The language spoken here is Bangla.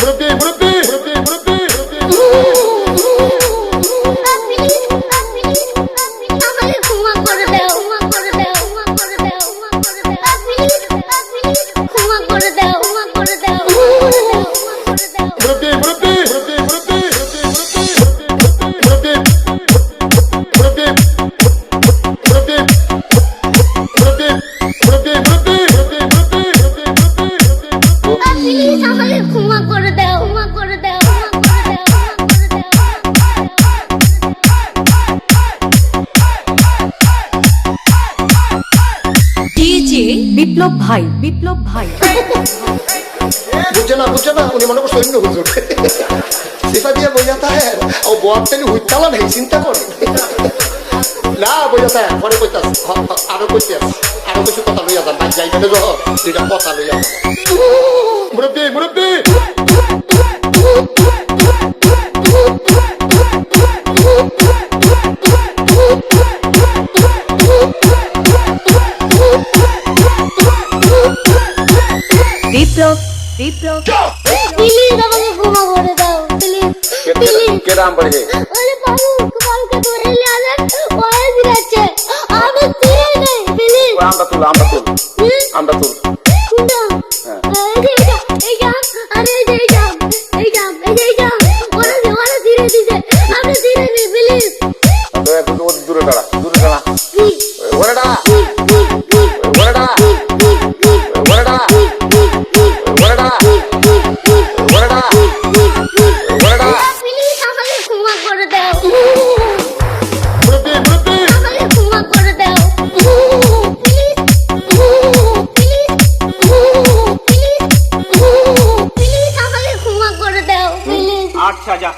Murabbi, Murabbi, Murabbi. বিপ্লব ভাই বিপ্লব ভাই। না না, উনি মনে হুজুর। সেটা দিয়ে হ্যাঁ ও হুইতালা নেই, চিন্তা করে। না বোঝা হ্যাঁ পরে আরও আরও কিছু কথা লইয়া যান কথা লইয়া মুরব্বি মুরব্বি! বিপ্লব বিপ্লব প্লিজ আমাকে ক্ষমা করে দাও প্লিজ প্লিজ কেরাম পড়ে ওরে বাবু কালকে ধরে নিয়ে আসেন ওরে দিচ্ছে আমি তীরে নেই প্লিজ আমরা তুল আমরা তুল আমরা তুল। কোনটা এই যে এইটা এইটা আরে এই যে এইটা এইটা এই যে এইটা ওরে ওরে তীরে দিছে আমি তীরে নেই প্লিজ দূরে দাঁড়া দূরে দাঁড়া। ওরে দাঁড়া। 下架。